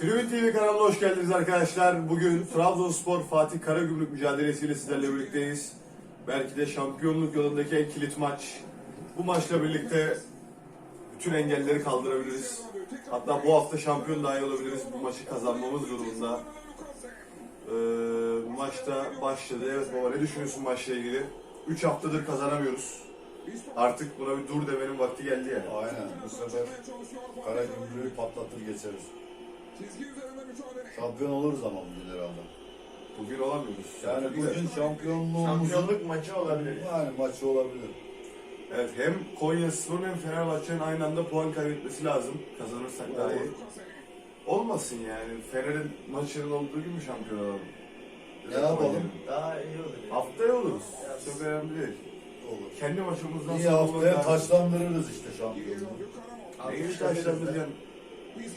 Tribün TV kanalına hoş geldiniz arkadaşlar. Bugün Trabzonspor Fatih Karagümrük mücadelesiyle sizlerle birlikteyiz. Belki de şampiyonluk yolundaki en kilit maç. Bu maçla birlikte bütün engelleri kaldırabiliriz. Hatta bu hafta şampiyon dahi olabiliriz bu maçı kazanmamız durumunda. Ee, maçta başladı. Evet baba ne düşünüyorsun maçla ilgili? 3 haftadır kazanamıyoruz. Artık buna bir dur demenin vakti geldi yani. Aynen. Bu sefer kara gümrüğü patlatır geçeriz. Şampiyon oluruz ama bugün herhalde. Bugün olamıyoruz. Yani bugün şampiyonluğumuzun Şampiyonluk maçı olabilir. yani maçı olabilir. Evet hem Konya Spor'un hem Fenerbahçe'nin aynı anda puan kaybetmesi lazım. Kazanırsak daha iyi. Olmasın yani. Fener'in maçının olduğu gibi şampiyon olalım. Ne yapalım? Daha iyi olur. ya. Haftaya oluruz. Çok önemli değil. Olur. Kendi maçımızdan İyi sonra haftaya oluruz. taçlandırırız işte şampiyonluğu. Neyi taşlandıracağım?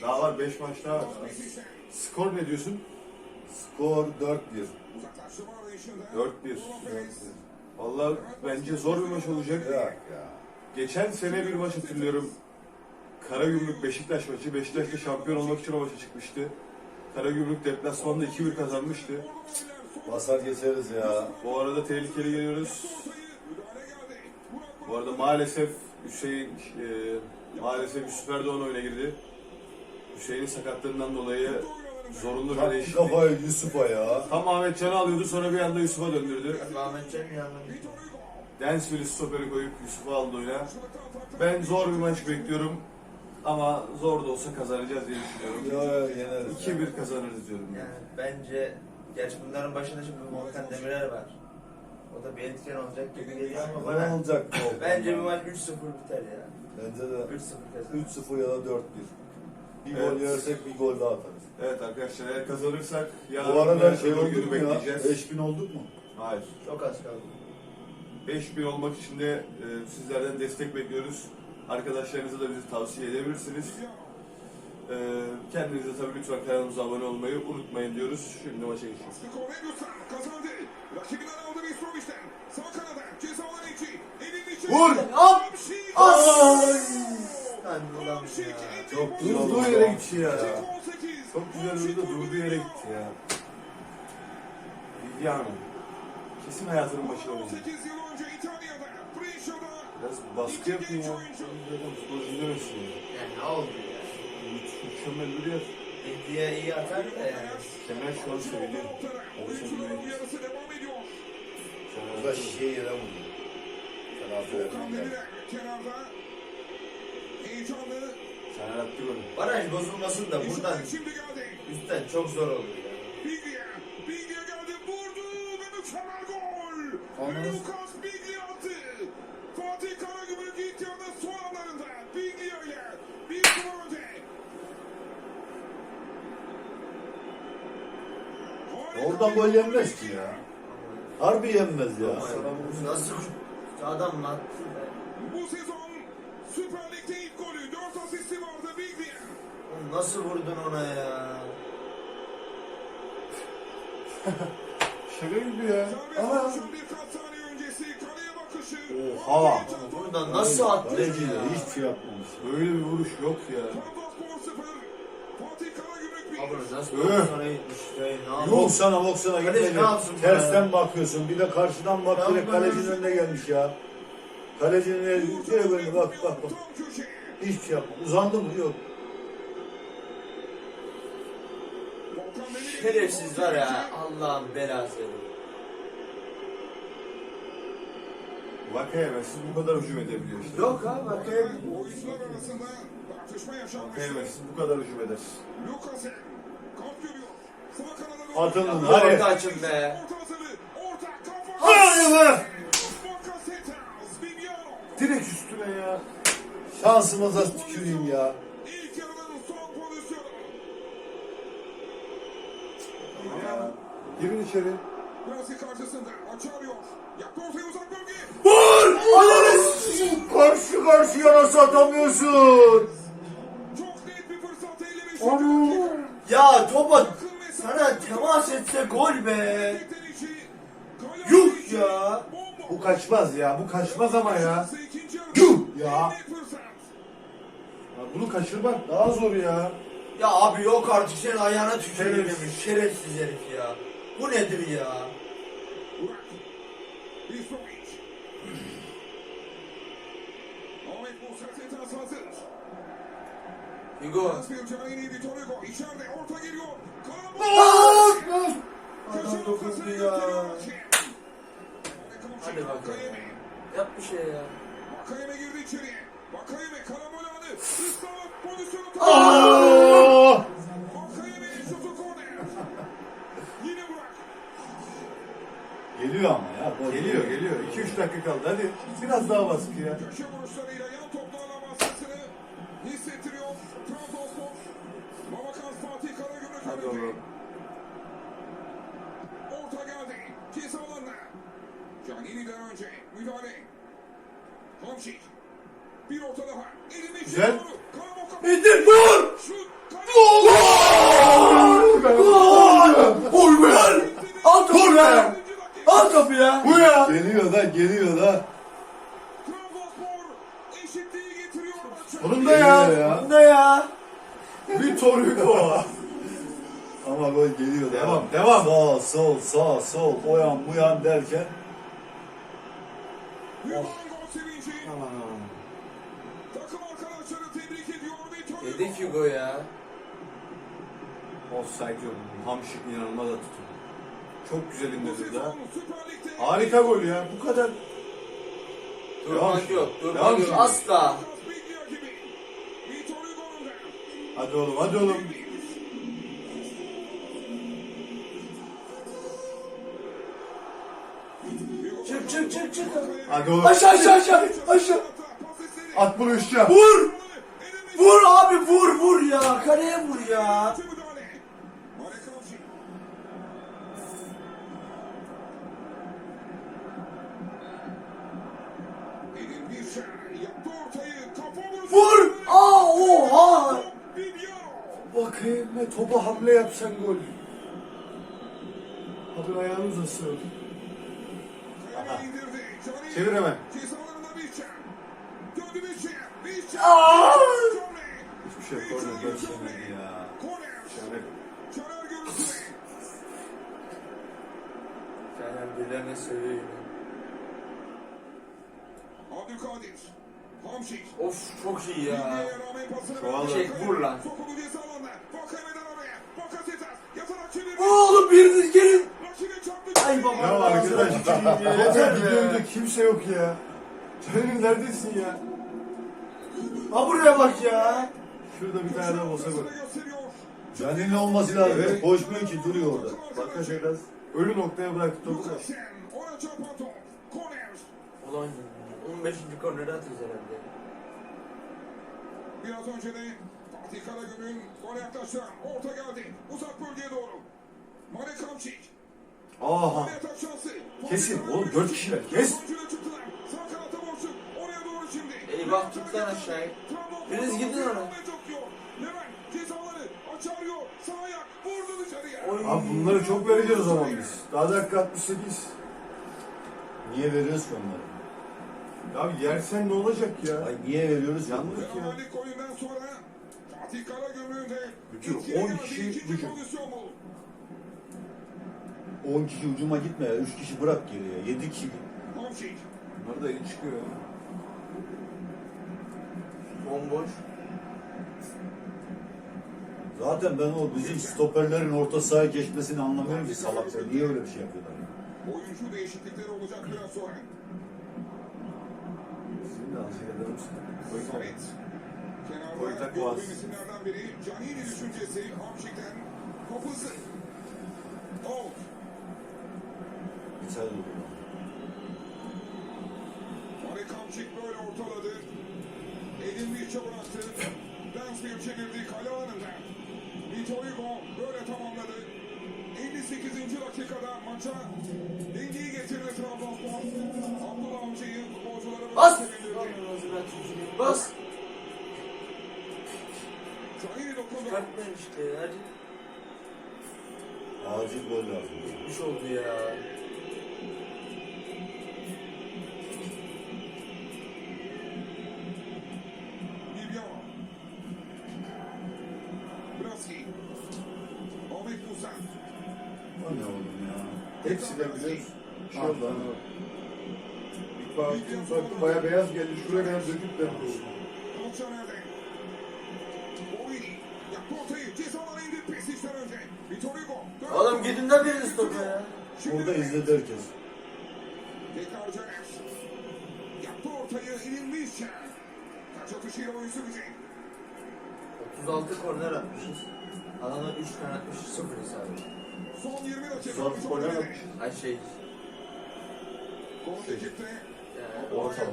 Daha var 5 maç daha var. Skor ne diyorsun? Skor 4-1. 4-1. Vallahi bence zor bir maç olacak. Yok ya. Geçen sene bir maç hatırlıyorum. Karagümrük Beşiktaş maçı. Beşiktaş da şampiyon olmak için o maça çıkmıştı. Karagümrük deplasmanda 2-1 kazanmıştı. Basar geçeriz ya. Bu arada tehlikeli geliyoruz. Bu arada maalesef Hüseyin e, maalesef Yusuf Erdoğan oyuna girdi. Hüseyin'in sakatlığından dolayı zorunlu bir değişiklik. kafayı Yusuf'a ya. Tam Ahmet Can'ı alıyordu sonra bir anda Yusuf'a döndürdü. Ahmet Can yanına Dansville stoperi koyup Yusuf'u aldı oyuna. Ben zor bir maç bekliyorum. Ama zor da olsa kazanacağız diye düşünüyorum. Ya ya yeneriz. 2-1 kazanırız diyorum yani. yani bence gerçi bunların başında şimdi Volkan Demirel var. O da bir etken olacak gibi geliyor ama Ne bana olacak? bence bu maç 3-0 biter ya. Bence de 3-0 kazanır. 3-0 ya da 4-1. Bir Evet. gol yersek bir gol daha atarız. Evet arkadaşlar eğer kazanırsak Bu yarın arada ve şey günü mu ya? bekleyeceğiz. 5000 olduk mu? Hayır. Çok az kaldı. 5000 olmak için de e, sizlerden destek bekliyoruz. Arkadaşlarınıza da bizi tavsiye edebilirsiniz. E, kendinize tabii lütfen kanalımıza abone olmayı unutmayın diyoruz. Şimdi maça geçiyoruz. Vur! Hamşik. Ay! Ulan Hamşik. ya. Çok güzel Durduğu yere ya. gitti ya. 18. Çok güzel vurdu durduğu yere gitti ya. Yani kesin hayatının başına olacak. 18 yıl önce İtalya'da. Brescia'da. Biraz baskı yapın ya. Futbolcu demesin ya. Yani ne oldu ya? Mükemmel bir yer. İddiye iyi atar da yani. Kemal şu an. Oyuncuların uyarısı devam ediyor. Bu da şişeyi yere vurdu. Penaltı Volkan verdim yani. Demirel kenarda. Heyecanlı. Caner attı golü. Baraj bozulmasın da buradan Şimdi geldi. üstten çok zor olur ya. Biglia. Biglia geldi. Vurdu ve mükemmel gol. Anladın. Lucas Biglia attı. Fatih Karagümrük ilk yarının son anlarında Biglia ile bir sıfır önde. Oradan gol yenmez ki ya. Harbi yenmez ya. Bu Nasıl adam mı attı be? Bu sezon Süper Lig'de ilk golü 4 asisti vardı. Oğlum Nasıl vurdun ona ya? Şaka gibi ya. Ama vuruşun birkaç saniye öncesi kaleye bakışı. Oha. Buradan nasıl Kaleci de ya? hiçbir şey yapmamış. böyle bir vuruş yok ya. Trabzonspor 0. Fatih Karagümrük 1. Abi nasıl Öh. sonra gitmiş? Ne yapıyor? Boksana boksana gitmedi. ne yapsın Tersten bana? bakıyorsun. Bir de karşıdan bak direkt kalecinin önüne gelmiş ya. Kalecinin eli direkt böyle bak bak bak. Hiçbir şey yapma. Uzandı mı? Yok. Volkan Demirel. Şerefsiz var ya Allah'ın belası. Vakayemezsin bu kadar hücum edebiliyor işte. Yok ha bakayım. Oyuncular arasında tartışma yaşanmış. Vakayemezsin bu kadar hücum eder. Lukasen. Kart görüyor. Atın hadi. Orta açın be. Orta hazırlığı. Orta kafa. Hadi be! Direkt üstüne ya. Şansımıza tüküreyim ya. Girin içeri. Brasi karşısında açarıyor. Yaktı ortaya uzak bölge. Vur! Ananı s**eyim. Karşı karşıya nasıl atamıyorsun? Çok Ana! Ya topa sana temas etse gol be. Yuh ya. Bu kaçmaz ya. Bu kaçmaz ama ya. Ya. ya bunu kaçırmak daha zor ya. Ya abi yok artık senin ayağına tüküreyim Şerefsiz. demiş. Şerefsiz herif ya. Bu nedir ya? Hugo. Karambol. Adam dokundu ya. Hadi bakalım. Yap bir şey ya. Vakayeme girdi içeriye. Vakayeme karambol aldı. İstanbul pozisyonu Aa! Vakayeme şutu korner. Yine Burak. Geliyor ama ya. gol Geliyor geliyor. 2-3 dakika kaldı. Hadi biraz daha baskı ya. Köşe vuruşlarıyla yan toplarla baskısını hissettiriyor. Trabzonspor. Babakan Fatih Karagümrük Hadi önünde. oğlum. Orta geldi. Ceza alanına. Canini'den önce müdahale. Bir orta daha. Elini Güzel. İndir vur! Şut. Vur be! Al topu ya! Al topu ya! Bu ya. Geliyor da geliyor da. Bunun da ya. Geliyor ya. Bunun da ya. Vitor Hugo. Ama gol geliyor da. Devam, devam. Sağ sol sağ sol o yan bu yan derken. Yuvan sevinci. Takım arkadaşları tebrik ediyor. Vitor Hugo. Yedik Hugo ya. Offside yok. Hamşik inanılmaz da tutuyor. Çok güzel Bu indirdi da. Harika gol ya. Bu kadar. Durmak yok. Durmak yok. Asla. Hadi oğlum hadi oğlum. Çık çık çık çık. Hadi oğlum. Aşağı aşağı aşağı. Aşağı. At bunu üstüne. Vur! Vur abi vur vur ya. Kaleye vur ya. Vur! Aa oha! Bakayım ne topa hamle yapsan gol. Abi ayağını uzatsın. Çevir hemen. Aa! Hiçbir şey. Korner geçemedi ya. Görüntüle. Caner birilerine söylüyor. Abdülkadir. Hamşik. Of çok iyi ya. Verdi. Çek, vur lan. Oğlum bir gelin. Ay baba. Ya arkadaş Yeter videoda kimse yok ya. Caner neredesin ya? Ha buraya bak ya. Şurada bir tane daha olsa gol. gösteriyor. Caninin olması lazım. Evet. Koşmuyor ki duruyor orada. Bakın biraz ölü noktaya bıraktı topu. Ulan 15. korneri atacağız herhalde. Biraz önce de Fatih Karagümrük'ün gole yaklaştıran orta geldi. Uzak bölgeye doğru. Marek Hamşik. Aha. Kesin oğlum, Karagümrük. dört kişiler, kes. Oraya. Eyvah, tut lan aşağıya. Biriniz gidin. Oy. Abi bunları çok vereceğiz o zaman biz. Daha dakika 68. Niye veriyoruz ki onları? Ya yersen ne olacak ya? Ay niye veriyoruz ki? Yanlış. de Bütün ikiye 10 geldi. kişi bu. 10 kişi ucuma gitme ya. 3 kişi bırak geriye. 7 kişi. Bunlar da iyi çıkıyor ya. Bomboş. Zaten ben o bizim stoperlerin orta sahaya geçmesini anlamıyorum ki salaklar. Niye öyle bir şey yapıyorlar? Oyuncu değişiklikleri olacak biraz sonra. Sizin de adamsın. Samet. Kenarda Koytak gördüğüm Boğaz. isimlerden biri Canini düşüncesi Hamşik'ten kapısı. Out. İthal oldu. Marek Hamşik böyle ortaladı. Edin bir bıraktı. Dansfield çevirdi kale alanında. Vitor Hugo böyle tamamladı. 58. dakikada maça dengeyi getirdi Trabzonspor. Abdullah Avcı'yı futbolcuları Bas. Bas. Canini dokundu. Çıkartmayın işte hadi. Acil gol lazım. Bitmiş oldu ya. Dön. Oğlum gidin de biriniz topa ya. Burada izledi herkes. Tekrar Caner. Yaptı ortayı. İnilmişçe. Taç atışıyla oyuncu bizi. 36 korner atmışız. Alana 3 tane atmışız 0 isabet. Son 20 dakika. Son korner mücadelede. atmış. Ay şey. Gol ekipte. Yani Orta.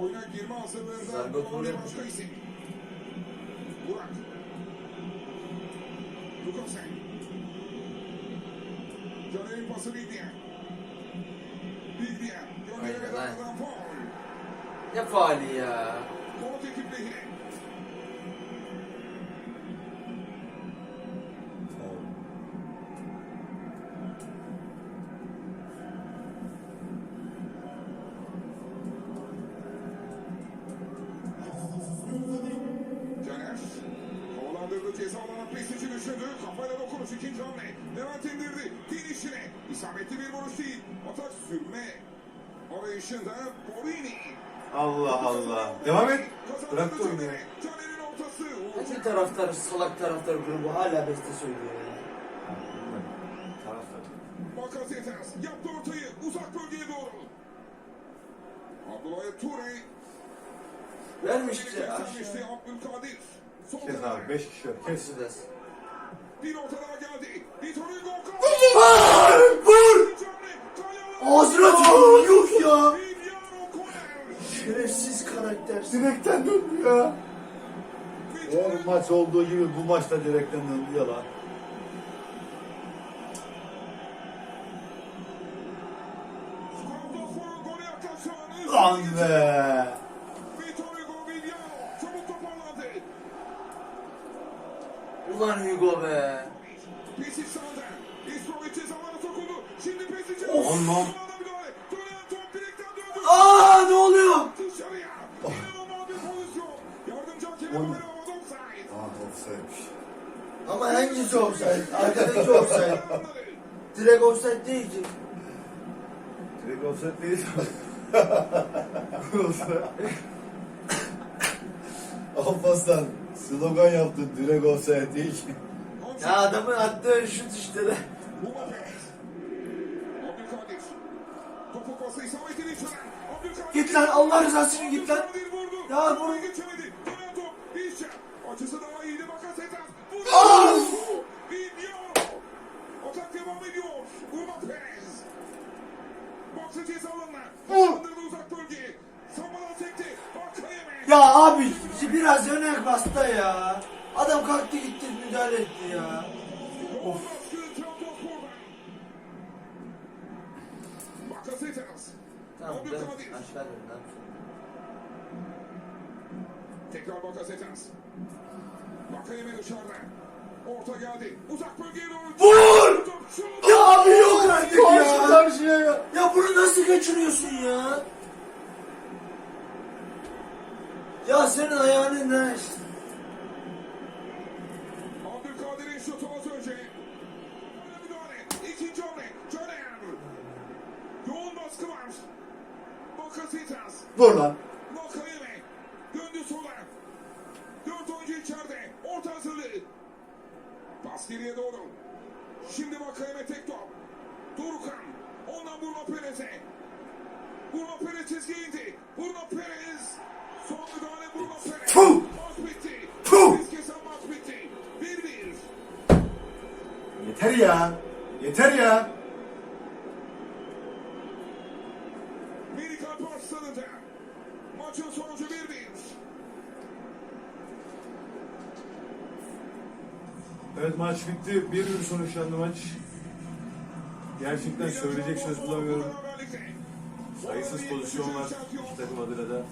Oyuna girme hazırlığında. Kolombiya başka isim. Burak. Lukasen. Caner'in pası Biglia. Biglia. Göndermeden lan. adam faul. ne faali ya. Konut ekip lehine. İsabetli bir vuruş değil. Atak sürme. Arayışında Borini. Allah Allah. Devam et. Kazandı Bırak da oyunu ya. Caner'i. Caner'in ortası. Hangi taraftar, salak taraftar grubu hala beste söylüyor ya. Taraftar. Bakasetas yaptı ortayı uzak bölgeye doğru. Abdullah Ture. Vermişti aşağı. Abdülkadir. Kes abi 5 kişi var. Kes. Bir orta daha geldi. Vitor Hugo. Ağzına tükürüyor yok ya. Şerefsiz karakter. Sinekten döndü ya. Her maç olduğu gibi bu maçta direkten döndü ya lan. Lan be! Ulan Hugo be. Pozisyon. Yardımcı hakemin Oy. haberi havada offside. Ah offside'miş. Ama hangisi offside? Arkadaki offside. Direkt offside değil ki. Direkt offset değil. Alparslan slogan yaptın direkt offside değil ki. Ya adamın attığı şut işte de. Bu Lopez. Abdülkadir. Topu pası isabetini içeren. Abdülkadir. Git lan, Allah rızası için git lan. Vurdu. Ya vur. Geçemedi. Dönen top. İşçe. Açısı daha iyiydi. Bakasetas. Vurdu. Ah! Viviano. Atak devam ediyor. Bruno Perez. Baksı ceza alanına. Kaldırdı uzak bölgeye. Sambala sekti. Bakayeme. Ya abi biraz öne bastı ya. Adam kalktı gitti müdahale etti ya. Of. Dön lan. Tekrar Bakasetas. Bakayeme dışarıda. Orta geldi. Uzak bölgeye doğru. Vur! Ya abi yok artık Karşı ya. karşıya ya. Ya bunu nasıl kaçırıyorsun ya? Ya senin ayağının ne? Abdülkadir'in şutu az önce. İkinci hamle. Caner. Yoğun baskı var. Dur lan. Döndü sola. Dört oyuncu içeride. Orta hazırlığı. Pas geriye doğru. Şimdi Vakayeme tek top. Dorukan. Ondan Bruno Perez'e. Bruno Perez çizgiye indi. Bruno Perez. Son müdahale Bruno Perez. Puh! Maç bitti. Biz kesen maç bitti. 1-1. Yeter ya. Yeter ya. Maç bitti. 1-1 sonuçlandı maç. Gerçekten söyleyecek söz bulamıyorum. Sayısız pozisyon var iki takım adına da.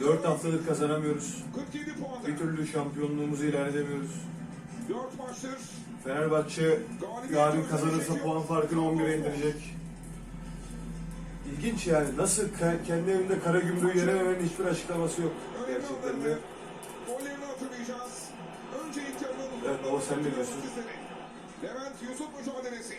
4 haftadır kazanamıyoruz. 47 puanda. Bir türlü şampiyonluğumuzu ilan edemiyoruz. 4 maçtır. Fenerbahçe yarın kazanırsa puan farkını 11'e indirecek. İlginç yani. Nasıl ke- kendi evinde kara gümrüğü yenememenin hiçbir açıklaması yok. Gerçekten de. Evet, Baba sen ne diyorsun? Levent Yusuf mücadelesi.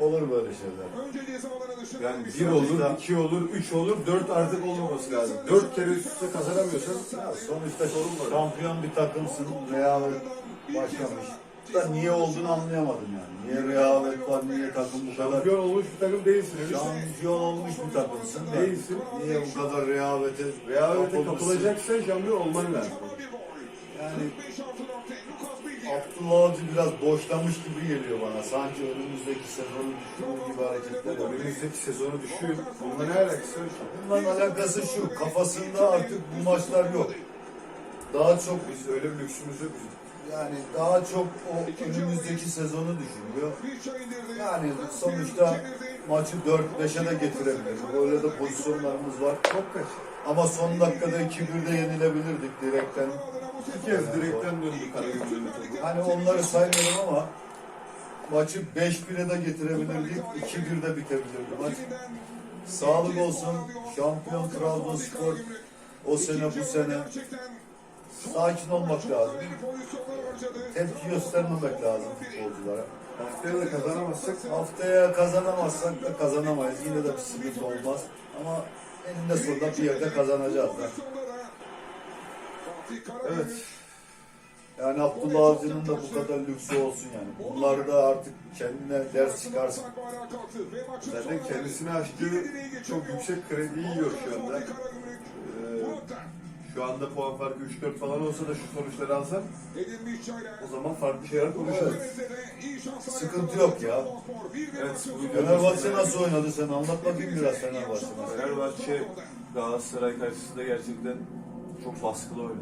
Olur böyle şeyler. Önce ceza alanı dışında. Yani bir olur, iki olur, üç olur, dört artık olmaması lazım. Dört kere üst üste kazanamıyorsan Ya sonuçta şampiyon bir takımsın. Rehavet başlamış. Da niye olduğunu anlayamadım yani. Niye rehavet var, niye takım bu kadar şampiyon olmuş bir takım değilsin. Öyle şampiyon olmuş bir takımsın da Değilsin. niye bu kadar rehavete Rehavete kapılmışsın? kapılacaksan şampiyon olman lazım. Yani Abdullah Avcı biraz boşlamış gibi geliyor bana. Sanki önümüzdeki sezonu düşünür gibi hareketler yapıyor. Önümüzdeki sezonu düşün. Bununla ne alakası var? Bunların alakası şu, kafasında artık bu maçlar yok. Daha çok Biz öyle bir lüksümüz yok bizim. yani daha çok o önümüzdeki sezonu düşünüyor. Yani sonuçta maçı 4-5'e de getirebilir. Böyle de pozisyonlarımız var. Çok kaç. Ama son dakikada 2-1'de yenilebilirdik direkten. Bir kez direkten döndü Karagümrük'ün. Hani onları saymıyorum ama maçı 5-1'e de getirebilirdik. 2-1'de bitebilirdi maç. Sağlık olsun. Şampiyon Trabzonspor o sene bu sene sakin olmak lazım. Tepki göstermemek lazım futbolculara. Haftaya da kazanamazsak Haftaya kazanamazsak da kazanamayız. Yine de bir sıkıntı olmaz. Ama eninde sonunda bir yerde kazanacağız da. Evet. Yani Abdullah Avcı'nın da bu kadar lüksü olsun yani. Bunlar da artık kendine ders çıkarsın. Zaten kendisine açtığı çok yüksek krediyi yiyor şu anda. Şu anda puan farkı 3-4 falan olsa da şu sonuçları alsan o zaman farklı şeyler konuşuruz. Sıkıntı yok ya. Evet, Fenerbahçe nasıl oynadı sen anlat bakayım biraz Fenerbahçe nasıl. Fenerbahçe Galatasaray karşısında gerçekten çok baskılı oynadı.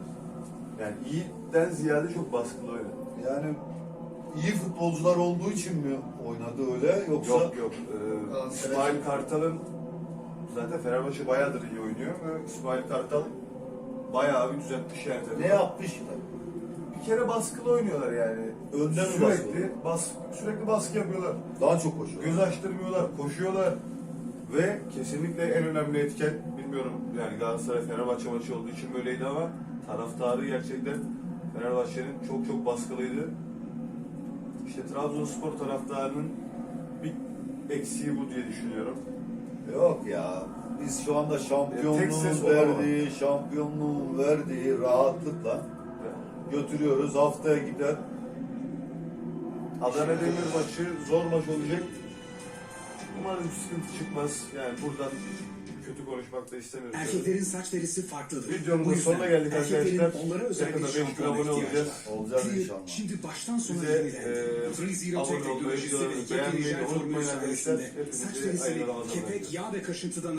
Yani iyiden ziyade çok baskılı oynadı. Yani iyi futbolcular olduğu için mi oynadı öyle yoksa Yok yok. Ee, İsmail Kartal'ın zaten Fenerbahçe bayağıdır iyi oynuyor ve İsmail Kartal bayağı bir düzeltmiş yani. takımı. ne yapmış? Bir kere baskılı oynuyorlar yani. Önden mi sürekli bas, sürekli baskı yapıyorlar. Daha çok koşuyor. Göz açtırmıyorlar, koşuyorlar. Ve kesinlikle en önemli etken, bilmiyorum yani Galatasaray Fenerbahçe maçı olduğu için böyleydi ama taraftarı gerçekten Fenerbahçe'nin çok çok baskılıydı. İşte Trabzonspor taraftarının bir eksiği bu diye düşünüyorum. Yok ya. Biz şu anda Tek ses şampiyonluğun o verdiği, şampiyonluğun verdiği rahatlıkla götürüyoruz. Haftaya gider. Adana Demir maçı zor maç olacak. Umarım sıkıntı çıkmaz. Yani buradan kötü konuşmak da istemiyorum. Erkeklerin saç derisi farklıdır. Yüzden sonuna geldik arkadaşlar. onlara özel bir 5 bin şampuana abone olacağız. Olacağız inşallah. Şimdi baştan sona yenilendi. abone olmayı, beğenmeyi unutmayın arkadaşlar. saç Ramazanlar. kepek, yağ ve kaşıntıdan